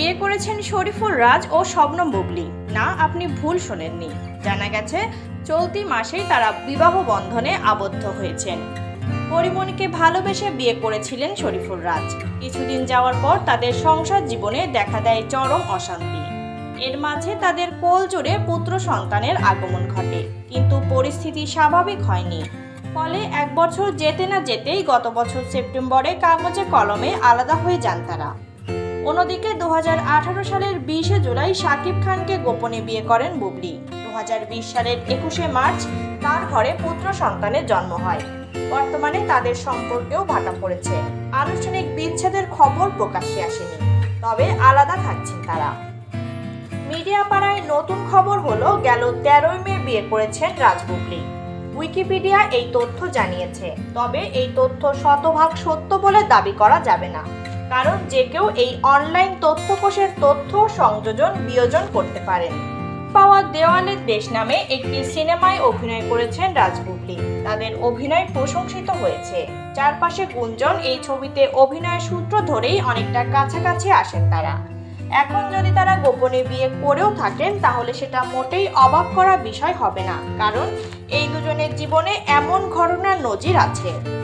বিয়ে করেছেন শরীফুল রাজ ও শবনম বুবলি। না, আপনি ভুল শোনেননি। জানা গেছে, চলতি মাসেই তারা বিবাহ বন্ধনে আবদ্ধ হয়েছেন। পরিমণিকে ভালোবেসে বিয়ে করেছিলেন শরীফুল রাজ। কিছুদিন যাওয়ার পর তাদের সংসার জীবনে দেখা দেয় চরম অশান্তি। এর মাঝে তাদের কোল জুড়ে পুত্র সন্তানের আগমন ঘটে, কিন্তু পরিস্থিতি স্বাভাবিক হয়নি। ফলে এক বছর যেতে না যেতেই গত বছর সেপ্টেম্বরে কাগজে কলমে আলাদা হয়ে যান তারা। অন্যদিকে দু হাজার আঠারো সালের বিশে জুলাই শাকিব খানকে গোপনে বিয়ে করেন বুবলি। দুহাজার বিশ সালের একুশে মার্চ তার ঘরে পুত্র সন্তানের জন্ম হয়। বর্তমানে তাদের সম্পর্কেও ভাটা পড়েছে। আনুষ্ঠানিক বিচ্ছেদের খবর প্রকাশ্যে আসেনি, তবে আলাদা থাকছেন তারা। মিডিয়া পাড়ায় নতুন খবর হলো, গেল তেরোই মে বিয়ে করেছেন রাজবুবলি উইকিপিডিয়া এই তথ্য জানিয়েছে, তবে এই তথ্য শতভাগ সত্য বলে দাবি করা যাবে না। কারণ যে কেউ এই অনলাইন তথ্যকোষের তথ্য সংযোজন, বিয়োজন করতে পারেন পাওয়া দেওয়ালের দেশ নামে একটি সিনেমায় অভিনয় করেছেন রাজবুবলি। তাদের অভিনয় প্রশংসিত হয়েছে। চারপাশে গুঞ্জন, এই ছবিতে অভিনয়ের সূত্র ধরেই অনেকটা কাছাকাছি আসেন তারা। এখন যদি তারা গোপনে বিয়ে করেও থাকেন, তাহলে সেটা মোটেই অবাক করা বিষয় হবে না। কারণ এই দুজনের জীবনে এমন ঘটনার নজির আছে।